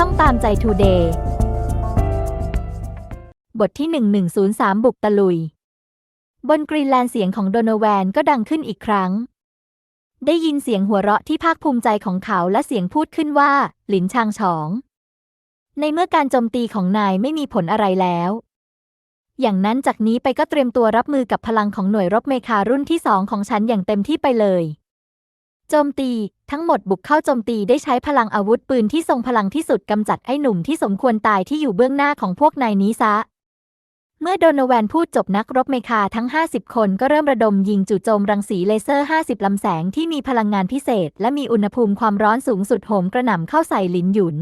ช่องตามใจทูเดย์บทที่ 1103 บุกตะลุย บนกรีนแลนด์เสียงของโดนแวนก็ดังขึ้นอีกครั้ง ได้ยินเสียงหัวเราะที่ภาคภูมิใจของเขาและเสียงพูดขึ้นว่า หลินชางฉอง ในเมื่อการโจมตีของนายไม่มีผลอะไรแล้ว อย่างนั้นจากนี้ไปก็เตรียมตัวรับมือกับพลังของหน่วยรบเมคารุ่นที่สองของฉันอย่างเต็มที่ไปเลย โจมตี ทั้งหมดบุกเข้าโจมตีได้ใช้พลังอาวุธปืนที่ทรงพลังที่สุดกำจัดไอ้หนุ่มที่สมควรตายที่อยู่เบื้องหน้าของพวกนายนี้ซะ เมื่อโดนแวนพูดจบนักรบเมคาทั้ง 50 คนก็เริ่มระดมยิงจู่โจมรังสีเลเซอร์ 50 ลำแสงที่มีพลังงานพิเศษ และมีอุณหภูมิความร้อนสูงสุดโหมกระหน่ำเข้าใส่หลินหยุน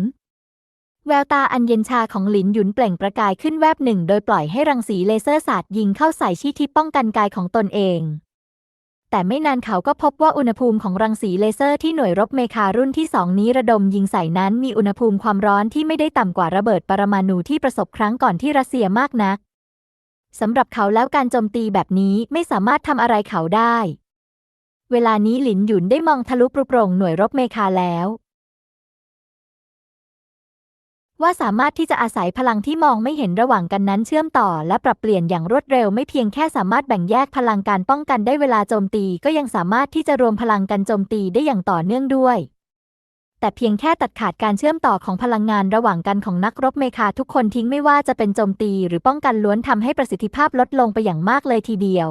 แววตาอันเย็นชาของหลินหยุนเปล่งประกายขึ้นแวบหนึ่ง โดยปล่อยให้รังสีเลเซอร์สาดยิงเข้าใส่ชี้ที่ป้องกันกายของตนเอง แต่ไม่นานเขาก็พบว่าอุณหภูมิของรังสีเลเซอร์ที่หน่วยรบเมคารุ่นที่สองนี้ระดมยิงใส่นั้นมีอุณหภูมิความร้อนที่ไม่ได้ต่ำกว่าระเบิดปรมาณูที่ประสบครั้งก่อนที่รัสเซียมากนักสำหรับเขาแล้วการโจมตีแบบนี้ไม่สามารถทำอะไรเขาได้ เวลานี้หลินหยุนได้มองทะลุปรุโปร่งหน่วยรบเมคาแล้ว ว่าสามารถที่จะอาศัยพลังที่มองไม่เห็นระหว่างกันนั้นเชื่อมต่อ และปรับเปลี่ยนอย่างรวดเร็วไม่เพียงแค่สามารถแบ่งแยกพลังการป้องกันได้เวลาโจมตี ก็ยังสามารถที่จะรวมพลังกันโจมตีได้อย่างต่อเนื่องด้วย แต่เพียงแค่ตัดขาดการเชื่อมต่อของพลังงานระหว่างกันของนักรบเมคาทุกคนทิ้งไม่ว่าจะเป็นโจมตี หรือป้องกันล้วนทำให้ประสิทธิภาพลดลงไปอย่างมากเลยทีเดียว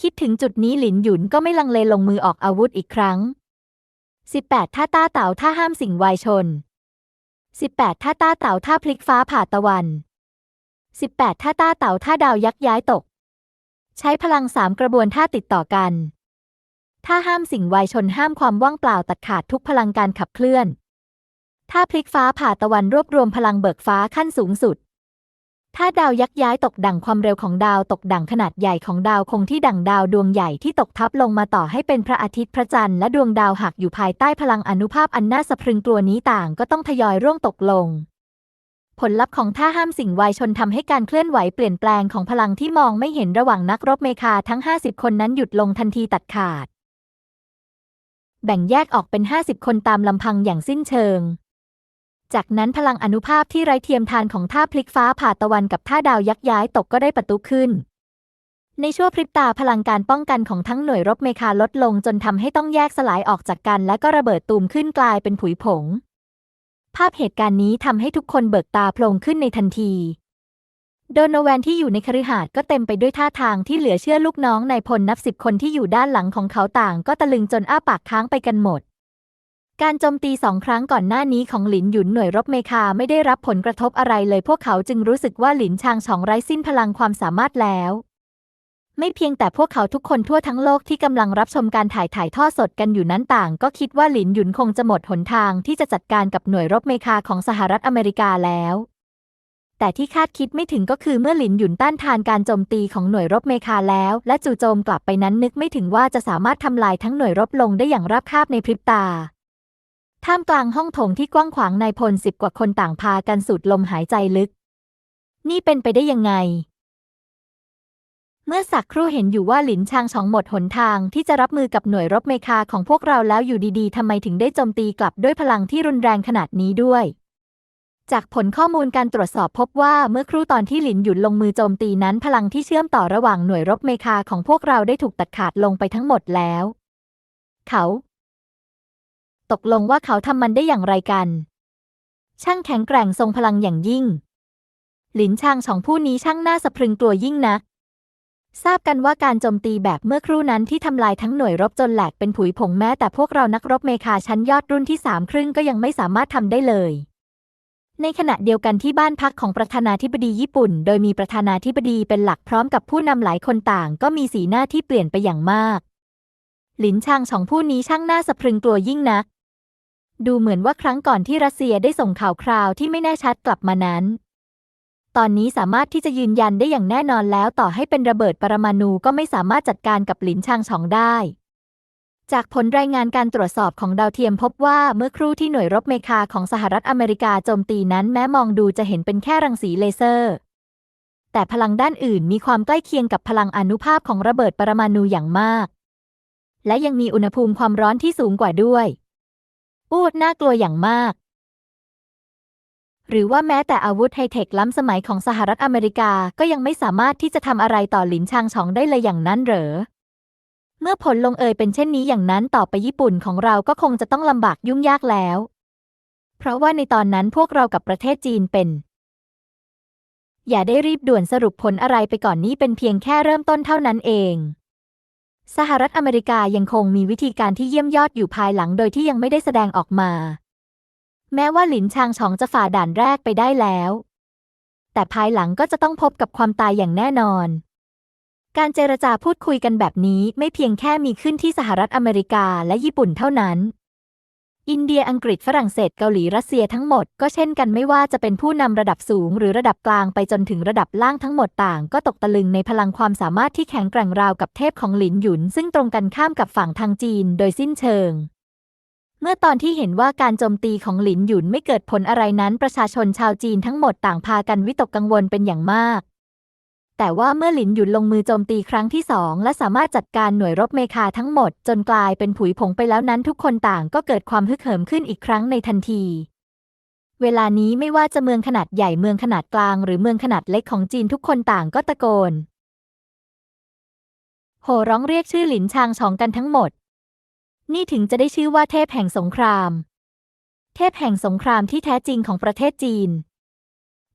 คิดถึงจุดนี้หลินหยุนก็ไม่ลังเลลงมือออกอาวุธอีกครั้ง 18 ท่าต้าเต่าท่าห้ามสิ่งวายชน 18 ท่าต้าเต่าท่าพลิกฟ้าผ่าตะวัน 18 ท่าต้าเต่าท่าดาวยักย้ายตก ใช้พลังสามกระบวนท่าติดต่อกัน ท่าห้ามสิ่งวายชนห้ามความว่างเปล่าตัดขาดทุกพลังการขับเคลื่อน ท่าพลิกฟ้าผ่าตะวันรวบรวมพลังเบิกฟ้าขั้นสูงสุด ถ้าดาวยักย้ายตกดั่งความเร็วของดาวตกดั่งขนาดใหญ่ของดาวคงที่ดั่งดาวดวงใหญ่ที่ตกทับลงมาต่อให้เป็นพระอาทิตย์พระจันทร์และดวงดาวหักอยู่ภายใต้พลังอนุภาพอันน่าสะพรึงกลัวนี้ต่างก็ต้องทยอยร่วงตกลง ผลลัพธ์ของท่าห้ามสิ่งวายชนทำให้การเคลื่อนไหวเปลี่ยนแปลงของพลังที่มองไม่เห็นระหว่างนักรบเมคาทั้ง 50 คนนั้นหยุดลงทันทีตัดขาด แบ่งแยกออกเป็น 50 คนตามลำพังอย่างสิ้นเชิง จากนั้นพลังอนุภาพที่ไร้เทียมทานของท่าพลิกฟ้าผ่าตะวันกับท่าดาวยักย้ายตกก็ได้ประตูขึ้น ในชั่วพริบตาพลังการป้องกันของทั้งหน่วยรบเมคาลดลงจนทำให้ต้องแยกสลายออกจากกัน และก็ระเบิดตูมขึ้นกลายเป็นผุยผง ภาพเหตุการณ์นี้ทำให้ทุกคนเบิกตาโพลงขึ้นในทันทีโดนแวนที่อยู่ในคฤหาสน์ก็เต็มไปด้วยท่าทางที่เหลือเชื่อลูกน้องนายพลนับสิบคนที่อยู่ด้านหลังของเขาต่าง ก็ตะลึงจนอ้าปากค้างไปกันหมด การโจมตีสองครั้งก่อนหน้านี้ของหลินหยุนหน่วยรบเมคาไม่ได้รับผลกระทบอะไรเลยพวกเขาจึงรู้สึกว่าหลินชางฉองไร้สิ้นพลังความสามารถแล้ว ไม่เพียงแต่พวกเขาทุกคนทั่วทั้งโลกที่กำลังรับชมการถ่ายถ่ายทอดสดกันอยู่นั้นต่าง ก็คิดว่าหลินหยุนคงจะหมดหนทางที่จะจัดการกับหน่วยรบเมคาของสหรัฐอเมริกาแล้วแต่ที่คาดคิดไม่ถึงก็คือเมื่อหลินหยุนต้านทานการโจมตีของหน่วยรบเมคาแล้ว และจู่โจมกลับไปนั้นนึกไม่ถึงว่าจะสามารถทำลายทั้งหน่วยรบลงได้อย่างราบคาบในพริบตา ท่ามกลางห้องโถงที่กว้างขวางนายพลสิบกว่าคนต่างพากันสูดลมหายใจลึก นี่เป็นไปได้ยังไง เมื่อสักครู่เห็นอยู่ว่าหลินชางฉองหมดหนทางที่จะรับมือกับหน่วยรบเมคาของพวกเราแล้วอยู่ดีๆทำไมถึงได้โจมตีกลับด้วยพลังที่รุนแรงขนาดนี้ด้วย จากผลข้อมูลการตรวจสอบพบว่าเมื่อครู่ตอนที่หลินหยุนลงมือโจมตีนั้นพลังที่เชื่อมต่อระหว่างหน่วยรบเมคาของพวกเราได้ถูกตัดขาดลงไปทั้งหมดแล้ว เขา ตกลงว่าเขาทำมันได้อย่างไรกัน ช่างแข็งแกร่งทรงพลังอย่างยิ่ง หลินชางฉองผู้นี้ช่างน่าสะพรึงกลัวยิ่งนัก ทราบกันว่าการโจมตีแบบเมื่อครู่นั้นที่ทำลายทั้งหน่วยรบจนแหลกเป็นผุยผงแม้แต่พวกเรานักรบเมคาชั้นยอดรุ่นที่สามครึ่งก็ยังไม่สามารถทำได้เลยในขณะเดียวกันที่บ้านพักของประธานาธิบดีญี่ปุ่น โดยมีประธานาธิบดีเป็นหลักพร้อมกับผู้นำหลายคนต่าง ก็มีสีหน้าที่เปลี่ยนไปอย่างมาก หลินชางฉองผู้นี้ช่างน่าสะพรึงกลัวยิ่งนัก ดูเหมือนว่าครั้งก่อนที่รัสเซียได้ส่งข่าวคราวที่ไม่แน่ชัดกลับมานั้น ตอนนี้สามารถที่จะยืนยันได้อย่างแน่นอนแล้วต่อให้เป็นระเบิดปรมาณูก็ไม่สามารถจัดการกับหลินชางฉองได้ จากผลรายงานการตรวจสอบของดาวเทียมพบว่าเมื่อครู่ที่หน่วยรบเมคาของสหรัฐอเมริกาโจมตีนั้นแม้มองดูจะเห็นเป็นแค่รังสีเลเซอร์ แต่พลังด้านอื่นมีความใกล้เคียงกับพลังอนุภาพของระเบิดปรมาณูอย่างมาก และยังมีอุณหภูมิความร้อนที่สูงกว่าด้วย อูดน่ากลัวอย่างมาก หรือว่าแม้แต่อาวุธไฮเทคล้ำสมัยของสหรัฐอเมริกาก็ยังไม่สามารถที่จะทำอะไรต่อหลินชางชองได้เลยอย่างนั้นเหรอ เมื่อผลลงเอยเป็นเช่นนี้อย่างนั้นต่อไปญี่ปุ่นของเราก็คงจะต้องลำบากยุ่งยากแล้ว เพราะว่าในตอนนั้นพวกเรากับประเทศจีนเป็นอย่าได้รีบด่วนสรุปผลอะไรไปก่อนนี้เป็นเพียงแค่เริ่มต้นเท่านั้นเอง สหรัฐอเมริกายังคงมีวิธีการที่เยี่ยมยอดอยู่ภายหลังโดยที่ยังไม่ได้แสดงออกมา แม้ว่าหลินชางชองจะฝ่าด่านแรกไปได้แล้ว แต่ภายหลังก็จะต้องพบกับความตายอย่างแน่นอน การเจรจาพูดคุยกันแบบนี้ไม่เพียงแค่มีขึ้นที่สหรัฐอเมริกาและญี่ปุ่นเท่านั้น อินเดียอังกฤษฝรั่งเศสเกาหลีรัสเซียทั้งหมดก็เช่นกันไม่ว่าจะเป็นผู้นำระดับสูงหรือระดับกลางไปจนถึงระดับล่างทั้งหมดต่าง ก็ตกตะลึงในพลังความสามารถที่แข็งแกร่งราวกับเทพของหลินหยุน ซึ่งตรงกันข้ามกับฝั่งทางจีนโดยสิ้นเชิงเมื่อตอนที่เห็นว่าการโจมตีของหลินหยุนไม่เกิดผลอะไรนั้น ประชาชนชาวจีนทั้งหมดต่างพากันวิตกกังวลเป็นอย่างมาก แต่ว่าเมื่อหลินหยุนลงมือโจมตีครั้งที่สองและสามารถจัดการหน่วยรบเมคาทั้งหมด จนกลายเป็นผุยผงไปแล้วนั้นทุกคนต่างก็เกิดความฮึกเหิมขึ้นอีกครั้งในทันที เวลานี้ไม่ว่าจะเมืองขนาดใหญ่เมืองขนาดกลาง หรือเมืองขนาดเล็กของจีนทุกคนต่างก็ตะโกน โห่ร้องเรียกชื่อหลินชางชองกันทั้งหมด นี่ถึงจะได้ชื่อว่าเทพแห่งสงคราม เทพแห่งสงครามที่แท้จริงของประเทศจีน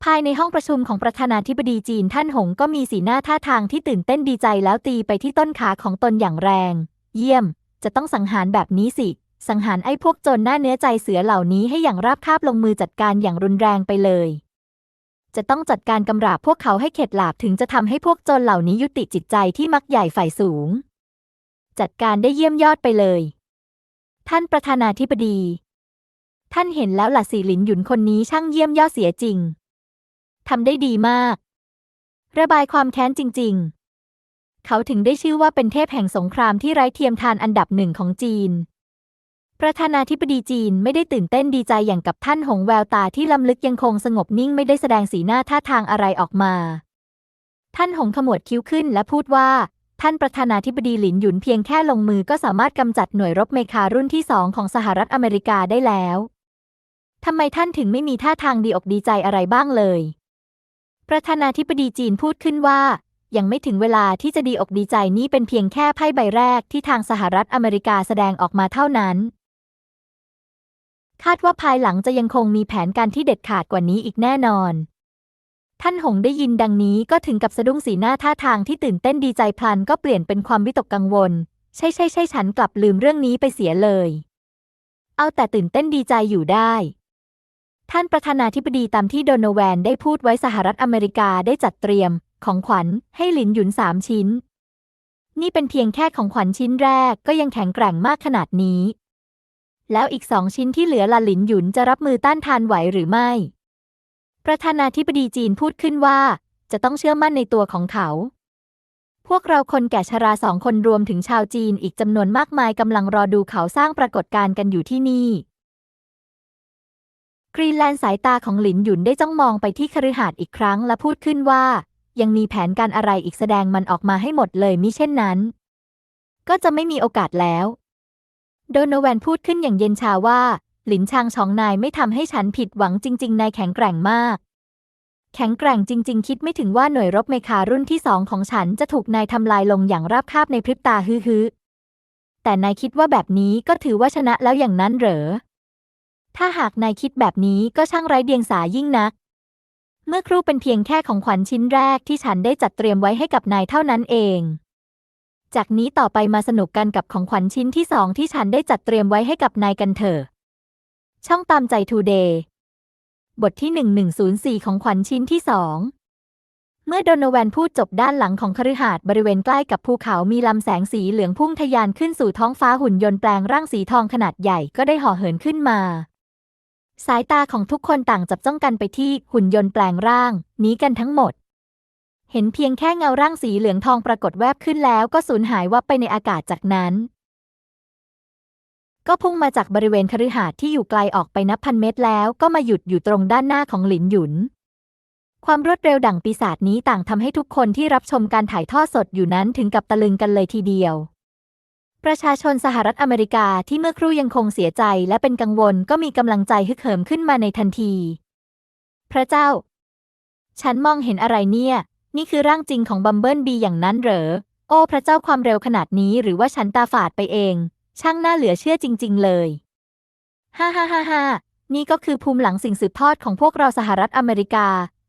ภายในห้องประชุมของประธานาธิบดีจีนท่านหงก็มีสีหน้าท่าทางที่ตื่นเต้นดีใจแล้วตีไปที่ต้นขาของตนอย่างแรง เยี่ยม จะต้องสังหารแบบนี้สิ สังหารไอ้พวกโจรหน้าเนื้อใจเสือเหล่านี้ให้อย่างราบคาบลงมือจัดการอย่างรุนแรงไปเลย จะต้องจัดการกำราบพวกเขาให้เข็ดหลาบถึงจะทำให้พวกโจรเหล่านี้ยุติจิตใจที่มักใหญ่ฝ่ายสูง จัดการได้เยี่ยมยอดไปเลย ท่านประธานาธิบดี ท่านเห็นแล้วล่ะสิหลินหยุนคนนี้ช่างเยี่ยมยอดเสียจริง ทำได้ดีมาก ระบายความแค้นจริง ๆ เขาถึงได้ชื่อว่าเป็นเทพแห่งสงครามที่ไร้เทียมทานอันดับหนึ่งของจีน ประธานาธิบดีจีนไม่ได้ตื่นเต้นดีใจอย่างกับท่านหงแววตาที่ล้ำลึกยังคงสงบนิ่งไม่ได้แสดงสีหน้าท่าทางอะไรออกมา ท่านหงขมวดคิ้วขึ้นและพูดว่าท่านประธานาธิบดีหลินหยุนเพียงแค่ลงมือก็สามารถกำจัดหน่วยรบเมคารุ่นที่สองของสหรัฐอเมริกาได้แล้ว ทำไมท่านถึงไม่มีท่าทางดีอกดีใจอะไรบ้างเลย ประธานาธิบดีจีนพูดขึ้นว่า ยังไม่ถึงเวลาที่จะดีอกดีใจนี่เป็นเพียงแค่ไพ่ใบแรกที่ทางสหรัฐอเมริกาแสดงออกมาเท่านั้น คาดว่าภายหลังจะยังคงมีแผนการที่เด็ดขาดกว่านี้อีกแน่นอน ท่านหงได้ยินดังนี้ก็ถึงกับสะดุ้งสีหน้าท่าทางที่ตื่นเต้นดีใจพลันก็เปลี่ยนเป็นความวิตกกังวล ใช่ใช่ใช่ฉันกลับลืมเรื่องนี้ไปเสียเลย เอาแต่ตื่นเต้นดีใจอยู่ได้ ท่านประธานาธิบดีตามที่โดนแวนได้พูดไว้สหรัฐอเมริกาได้จัดเตรียมของขวัญให้หลินหยุนสามชิ้น นี่เป็นเพียงแค่ของขวัญชิ้นแรกก็ยังแข็งแกร่งมากขนาดนี้ แล้วอีกสองชิ้นที่เหลือละหลินหยุนจะรับมือต้านทานไหวหรือไม่ ประธานาธิบดีจีนพูดขึ้นว่า จะต้องเชื่อมั่นในตัวของเขา พวกเราคนแก่ชราสองคนรวมถึงชาวจีนอีกจำนวนมากมายกำลังรอดูเขาสร้างปรากฏการณ์กันอยู่ที่นี่ กรีนแลนด์สายตาของหลินหยุนได้จ้องมองไปที่คฤหาสน์อีกครั้งและพูดขึ้นว่า ยังมีแผนการอะไรอีกแสดงมันออกมาให้หมดเลยมิเช่นนั้น ก็จะไม่มีโอกาสแล้ว โดนแวนพูดขึ้นอย่างเย็นชาว่า หลินชางชองนายไม่ทำให้ฉันผิดหวังจริง ๆ นายแข็งแกร่งมาก แข็งแกร่งจริง ๆ คิดไม่ถึงว่าหน่วยรบเมคารุ่นที่สองของฉันจะถูกนายทำลายลงอย่างราบคาบในพริบตาฮือๆแต่นายคิดว่าแบบนี้ก็ถือว่าชนะแล้วอย่างนั้นเหรอ ถ้าหากนายคิดแบบนี้ก็ช่างไร้เดียงสายิ่งนัก เมื่อครู่เป็นเพียงแค่ของขวัญชิ้นแรกที่ฉันได้จัดเตรียมไว้ให้กับนายเท่านั้นเอง จากนี้ต่อไปมาสนุกกันกับของขวัญชิ้นที่สองที่ฉันได้จัดเตรียมไว้ให้กับนายกันเถอะ ช่องตามใจทูเดย์ บทที่ 1104 ของขวัญชิ้นที่สองเมื่อโดนแวนพูดจบด้านหลังของคฤหาสน์บริเวณใกล้กับภูเขามีลำแสงสีเหลืองพุ่งทะยานขึ้นสู่ท้องฟ้าหุ่นยนต์แปลงร่างสีทองขนาดใหญ่ก็ได้ห่อเหินขึ้นมา สายตาของทุกคนต่างจับจ้องกันไปที่หุ่นยนต์แปลงร่าง นี้กันทั้งหมด เห็นเพียงแค่เงาร่างสีเหลืองทองปรากฏแวบขึ้นแล้วก็สูญหายวับไปในอากาศจากนั้น ก็พุ่งมาจากบริเวณคฤหาสน์ที่อยู่ไกลออกไปนับพันเมตรแล้วก็มาหยุดอยู่ตรงด้านหน้าของหลินหยุน ความรวดเร็วดั่งปีศาจนี้ต่างทำให้ทุกคนที่รับชมการถ่ายทอดสดอยู่นั้นถึงกับตะลึงกันเลยทีเดียว ประชาชนสหรัฐอเมริกาที่เมื่อครู่ยังคงเสียใจและเป็นกังวลก็มีกำลังใจฮึกเหิมขึ้นมาในทันที พระเจ้า ฉันมองเห็นอะไรเนี่ย นี่คือร่างจริงของบัมเบิลบีอย่างนั้นเหรอ โอ้ พระเจ้าความเร็วขนาดนี้หรือว่าฉันตาฝาดไปเอง ช่างน่าเหลือเชื่อจริง ๆ เลย ฮ่าฮ่าฮ่าฮ่านี่ก็คือภูมิหลังสิ่งสืบทอดของพวกเราสหรัฐอเมริกา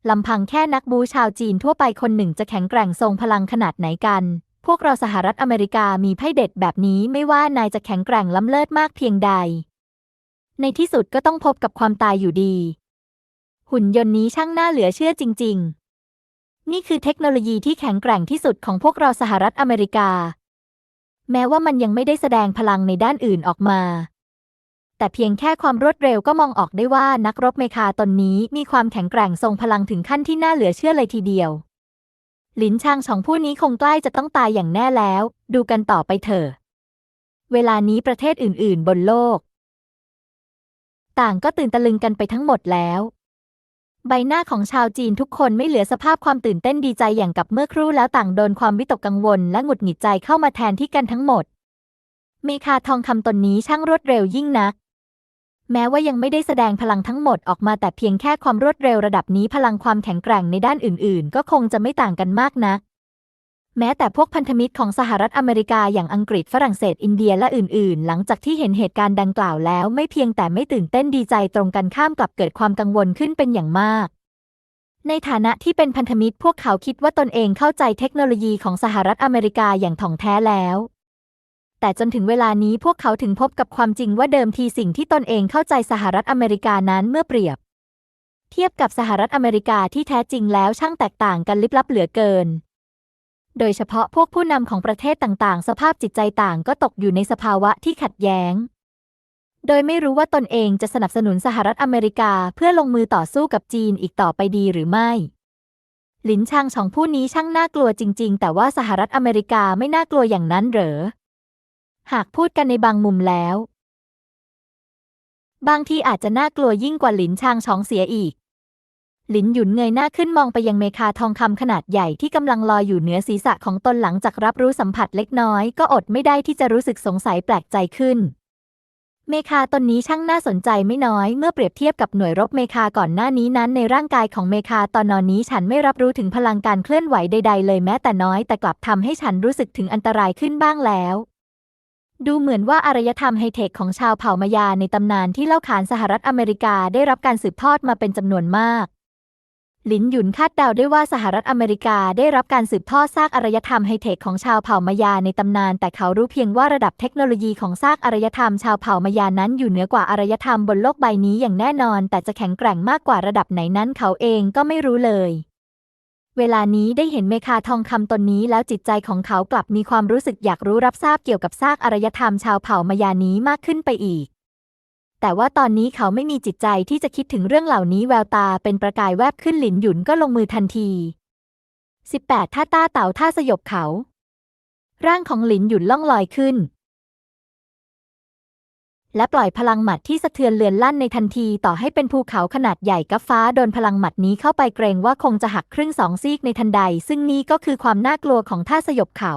ลำพังแค่นักบูชาวจีนทั่วไปคนหนึ่งจะแข็งแกร่งทรงพลังขนาดไหนกัน พวกเราสหรัฐอเมริกามีไพ่เด็ดแบบนี้ไม่ว่านายจะแข็งแกร่งล้ำเลิศมากเพียงใด ในที่สุดก็ต้องพบกับความตายอยู่ดี หุ่นยนต์นี้ช่างน่าเหลือเชื่อจริง ๆ นี่คือเทคโนโลยีที่แข็งแกร่งที่สุดของพวกเราสหรัฐอเมริกา แม้ว่ามันยังไม่ได้แสดงพลังในด้านอื่นออกมา แต่เพียงแค่ความรวดเร็วก็มองออกได้ว่านักรบเมคาตนนี้มีความแข็งแกร่งทรงพลังถึงขั้นที่น่าเหลือเชื่อเลยทีเดียว หลินชางสองผู้นี้คงใกล้จะต้องตายอย่างแน่แล้ว ดูกันต่อไปเถอะ เวลานี้ประเทศอื่นๆ บนโลก ต่างก็ตื่นตะลึงกันไปทั้งหมดแล้ว ใบหน้าของชาวจีนทุกคนไม่เหลือสภาพความตื่นเต้นดีใจอย่างกับเมื่อครู่แล้วต่างโดนความวิตกกังวลและหงุดหงิดใจเข้ามาแทนที่กันทั้งหมดเมคาทองคำตนนี้ช่างรวดเร็วยิ่งนัก แม้ว่ายังไม่ได้แสดงพลังทั้งหมดออกมาแต่เพียงแค่ความรวดเร็วระดับนี้พลังความแข็งแกร่งในด้านอื่น ๆ ก็คงจะไม่ต่างกันมากนัก แม้แต่พวกพันธมิตรของสหรัฐอเมริกาอย่างอังกฤษฝรั่งเศสอินเดียและอื่น ๆ หลังจากที่เห็นเหตุการณ์ดังกล่าวแล้ว ไม่เพียงแต่ไม่ตื่นเต้นดีใจตรงกันข้ามกลับเกิดความกังวลขึ้นเป็นอย่างมากในฐานะที่เป็นพันธมิตรพวกเขาคิดว่าตนเองเข้าใจเทคโนโลยีของสหรัฐอเมริกาอย่างถ่องแท้แล้ว แต่จนถึงเวลานี้พวกเขาถึงพบกับความจริงว่าเดิมทีสิ่งที่ตนเองเข้าใจสหรัฐอเมริกานั้นเมื่อเปรียบ เทียบกับสหรัฐอเมริกาที่แท้จริงแล้วช่างแตกต่างกันลิบลับเหลือเกิน โดยเฉพาะพวกผู้นำของประเทศต่างๆ สภาพจิตใจต่างก็ตกอยู่ในสภาวะที่ขัดแย้ง โดยไม่รู้ว่าตนเองจะสนับสนุนสหรัฐอเมริกาเพื่อลงมือต่อสู้กับจีนอีกต่อไปดีหรือไม่หลินชางสองผู้นี้ช่างน่ากลัวจริง ๆ แต่ว่าสหรัฐอเมริกาไม่น่ากลัวอย่างนั้นเหรอ หากพูดกันในบางมุมแล้ว บางทีอาจจะน่ากลัวยิ่งกว่าหลินชางชองเสียอีก หลินหยุนเงยหน้าขึ้นมองไปยังเมคาทองคำขนาดใหญ่ที่กำลังลอยอยู่เหนือศีรษะของตนหลังจากรับรู้สัมผัสเล็กน้อย ก็อดไม่ได้ที่จะรู้สึกสงสัยแปลกใจขึ้น เมคาตนนี้ช่างน่าสนใจไม่น้อยเมื่อเปรียบเทียบกับหน่วยรบเมคาก่อนหน้านี้นั้นในร่างกายของเมคาตอนนอนนี้ฉันไม่รับรู้ถึงพลังการเคลื่อนไหวใด ๆ เลยแม้แต่น้อยแต่กลับทำให้ฉันรู้สึกถึงอันตรายขึ้นบ้างแล้ว ดูเหมือนว่าอารยธรรมไฮเทคของชาวเผ่ามายาในตำนานที่เล่าขานสหรัฐอเมริกาได้รับการสืบทอดมาเป็นจำนวนมาก หลินหยุนคาดเดาได้ว่าสหรัฐอเมริกาได้รับการสืบทอดซากอารยธรรมไฮเทคของชาวเผ่ามายาในตำนาน แต่เขารู้เพียงว่าระดับเทคโนโลยีของซากอารยธรรมชาวเผ่ามายานั้นอยู่เหนือกว่าอารยธรรมบนโลกใบนี้อย่างแน่นอน แต่จะแข็งแกร่งมากกว่าระดับไหนนั้นเขาเองก็ไม่รู้เลย เวลานี้ได้เห็นเมคาทองคำตนนี้แล้วจิตใจของเขากลับมีความรู้สึกอยากรู้รับทราบเกี่ยวกับซากอารยธรรมชาวเผ่ามายานี้มากขึ้นไปอีก แต่ว่าตอนนี้เขาไม่มีจิตใจที่จะคิดถึงเรื่องเหล่านี้แววตาเป็นประกายแวบขึ้นหลินหยุนก็ลงมือทันที 18 ท่าต้าเต่าท่าสยบเขา ร่างของหลินหยุนล่องลอยขึ้น และปล่อยพลังหมัดที่สะเทือนเลือนลั่นในทันทีต่อให้เป็นภูเขาขนาดใหญ่กับฟ้าโดนพลังหมัดนี้เข้าไปเกรงว่าคงจะหักครึ่งสองซีกในทันใด ซึ่งนี่ก็คือความน่ากลัวของท่าสยบเขา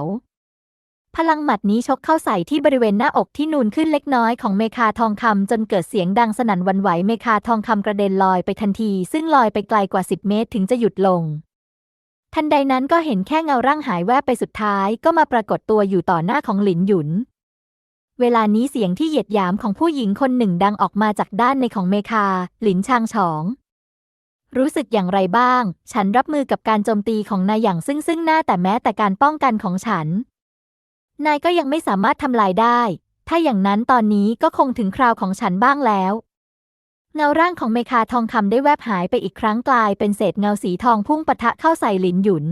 พลังหมัดนี้ชกเข้าใส่ที่บริเวณหน้าอกที่นูนขึ้นเล็กน้อยของเมคาทองคำจนเกิดเสียงดังสนั่นวันไหวเมคาทองคำกระเด็นลอยไปทันที ซึ่งลอยไปไกลกว่า 10 เมตรถึงจะหยุดลงทันใดนั้นก็เห็นแค่เงาร่างหายแวบไปสุดท้าย ก็มาปรากฏตัวอยู่ต่อหน้าของหลินหยุน เวลานี้เสียงที่เหยียดหยามของผู้หญิงคนหนึ่งดังออกมาจากด้านในของเมคา หลินชางฉอง รู้สึกอย่างไรบ้าง ฉันรับมือกับการโจมตีของนายอย่างซึ่งซึ่งหน้าแต่แม้แต่การป้องกันของฉัน นายก็ยังไม่สามารถทำลายได้ ถ้าอย่างนั้นตอนนี้ก็คงถึงคราวของฉันบ้างแล้วเงาร่างของเมคาทองคำได้แวบหายไปอีกครั้งกลายเป็นเศษเงาสีทองพุ่งปะทะเข้าใส่หลินหยุน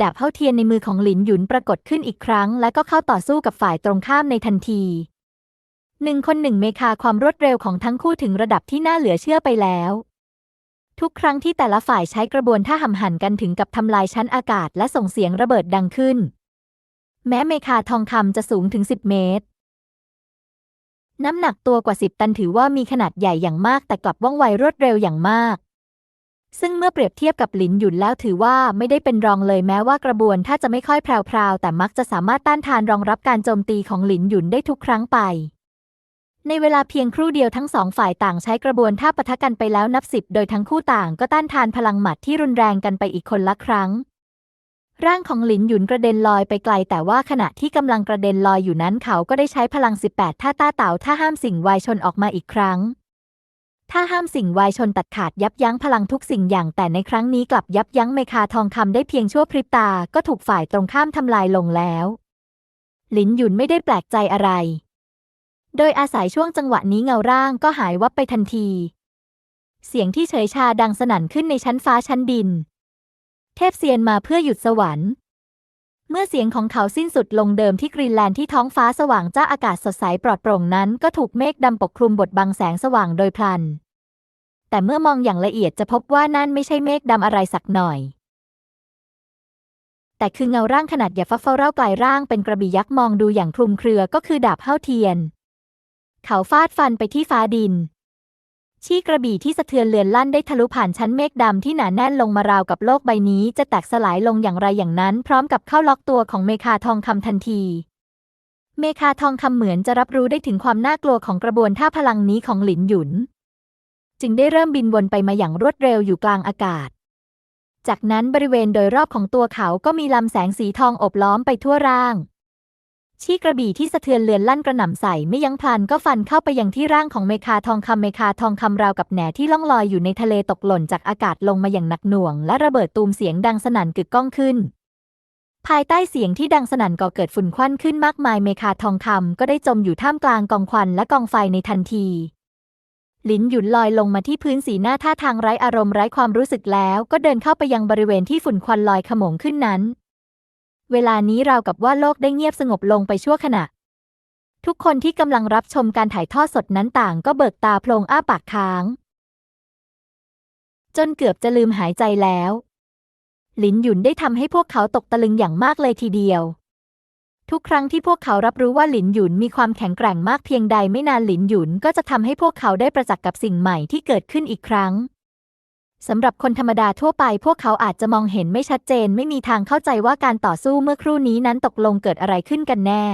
ดาบเข้าเทียนในมือของหลินหยุนปรากฏขึ้นอีกครั้ง และก็เข้าต่อสู้กับฝ่ายตรงข้ามในทันทีหนึ่งคนหนึ่งเมคาความรวดเร็วของทั้งคู่ถึงระดับที่น่าเหลือเชื่อไปแล้ว ทุกครั้งที่แต่ละฝ่ายใช้กระบวนท่าหำหันกันถึงกับทำลายชั้นอากาศและส่งเสียงระเบิดดังขึ้น แม้เมคาทองคำจะสูงถึง 10 เมตร น้ำหนักตัวกว่า 10 ตันถือว่ามีขนาดใหญ่อย่างมากแต่กลับว่องไวรวดเร็วอย่างมาก ซึ่งเมื่อเปรียบเทียบกับหลินหยุนแล้วถือว่าไม่ได้เป็นรองเลยแม้ว่ากระบวนถ้าจะไม่ค่อยแพรวๆแต่มักจะสามารถต้านทานรองรับการโจมตีของหลินหยุนได้ทุกครั้งไป ในเวลาเพียงครู่เดียวทั้งสองฝ่ายต่างใช้กระบวนท่าปะทะกันไปแล้วนับสิบโดยทั้งคู่ต่างก็ต้านทานพลังหมัดที่รุนแรงกันไปอีกคนละครั้ง ร่างของหลินหยุนกระเด็นลอยไปไกล แต่ว่าขณะที่กำลังกระเด็นลอยอยู่นั้นเขาก็ได้ใช้พลัง 18 ท่าต้าเต่าท่าห้ามสิ่งวายชนออกมาอีกครั้ง ถ้าห้ามสิ่งวายชนตัดขาดยับยั้งพลังทุกสิ่งอย่างแต่ในครั้งนี้กลับยับยั้งเมคาทองคำได้เพียงชั่วพริบตาก็ถูกฝ่ายตรงข้ามทำลายลงแล้วหลินหยุนไม่ได้แปลกใจอะไร โดยอาศัยช่วงจังหวะนี้เงาร่างก็หายวับไปทันที เสียงที่เฉยชาดังสนั่นขึ้นในชั้นฟ้าชั้นดิน เทพเซียนมาเพื่อหยุดสวรรค์ เมื่อเสียงของเขาสิ้นสุดลงเดิมที่กรีนแลนด์ที่ท้องฟ้าสว่างจ้าอากาศสดใสปลอดโปร่งนั้นก็ถูกเมฆดำปกคลุมบดบังแสงสว่างโดยพลัน แต่เมื่อมองอย่างละเอียดจะพบว่านั่นไม่ใช่เมฆดำอะไรสักหน่อย แต่คือเงาร่างขนาดใหญ่ฟ้าเฝ้าเร่ากลายร่างเป็นกระบี่ยักษ์มองดูอย่างคลุมเครือก็คือดาบเฮ้าเทียน เขาฟาดฟันไปที่ฟ้าดิน ชี้กระบี่ที่สะเทือนเลือนลั่นได้ทะลุผ่านชั้นเมฆดำที่หนาแน่นลงมาราวกับโลกใบนี้จะแตกสลายลงอย่างไรอย่างนั้น พร้อมกับเข้าล็อกตัวของเมคาทองคำทันที เมคาทองคำเหมือนจะรับรู้ได้ถึงความน่ากลัวของกระบวนท่าพลังนี้ของหลินหยุน จึงได้เริ่มบินวนไปมาอย่างรวดเร็วอยู่กลางอากาศ จากนั้นบริเวณโดยรอบของตัวเขาก็มีลำแสงสีทองอบล้อมไปทั่วร่าง ชี้กระบี่ที่สะเทือนเลือนลั่นกระหน่ำใส่ไม่ยั้งพลันก็ฟันเข้าไปยังที่ร่างของเมคาทองคำเมคาทองคำราวกับแหนที่ล่องลอยอยู่ในทะเลตกหล่นจากอากาศลงมาอย่างหนักหน่วง และระเบิดตูมเสียงดังสนั่นกึกก้องขึ้น ภายใต้เสียงที่ดังสนั่นก่อเกิดฝุ่นควันขึ้นมากมายเมคาทองคำก็ได้จมอยู่ท่ามกลางกองควันและกองไฟในทันทีหลินหยุนลอยลงมาที่พื้นสีหน้าท่าทางไร้อารมณ์ไร้ความรู้สึกแล้ว ก็เดินเข้าไปยังบริเวณที่ฝุ่นควันลอยขโมงขึ้นนั้น เวลานี้ราวกับว่าโลกได้เงียบสงบลงไปชั่วขณะ ทุกคนที่กำลังรับชมการถ่ายทอดสดนั้นต่างก็เบิกตาโพลงอ้าปากค้าง จนเกือบจะลืมหายใจแล้ว หลินหยุนได้ทำให้พวกเขาตกตะลึงอย่างมากเลยทีเดียว ทุกครั้งที่พวกเขารับรู้ว่าหลินหยุนมีความแข็งแกร่งมากเพียงใดไม่นานหลินหยุนก็จะทำให้พวกเขาได้ประจักษ์กับสิ่งใหม่ที่เกิดขึ้นอีกครั้ง สำหรับคนธรรมดาทั่วไปพวกเขาอาจจะมองเห็นไม่ชัดเจน ไม่มีทางเข้าใจว่าการต่อสู้เมื่อครู่นี้นั้นตกลงเกิดอะไรขึ้นกันแน่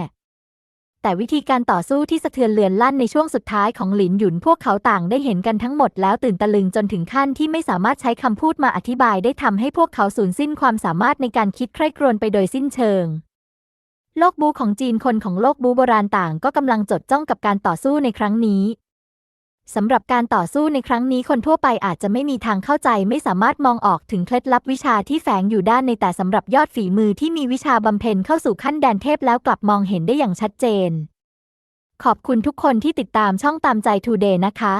แต่วิธีการต่อสู้ที่สะเทือนเลือนลั่นในช่วงสุดท้ายของหลินหยุนพวกเขาต่างได้เห็นกันทั้งหมดแล้วตื่นตะลึงจนถึงขั้นที่ไม่สามารถใช้คำพูดมาอธิบายได้ทำให้พวกเขาสูญสิ้นความสามารถในการคิดใคร่ครวญไปโดยสิ้นเชิงโลกบูของจีนคนของโลกบูโบราณต่างก็กำลังจดจ้องกับการต่อสู้ในครั้งนี้ สำหรับการต่อสู้ในครั้งนี้คนทั่วไปอาจจะไม่มีทางเข้าใจไม่สามารถมองออกถึงเคล็ดลับวิชาที่แฝงอยู่ด้านในแต่สำหรับยอดฝีมือที่มีวิชาบำเพ็ญเข้าสู่ขั้นแดนเทพแล้วกลับมองเห็นได้อย่างชัดเจน ขอบคุณทุกคนที่ติดตามช่องตามใจทูเดย์นะคะ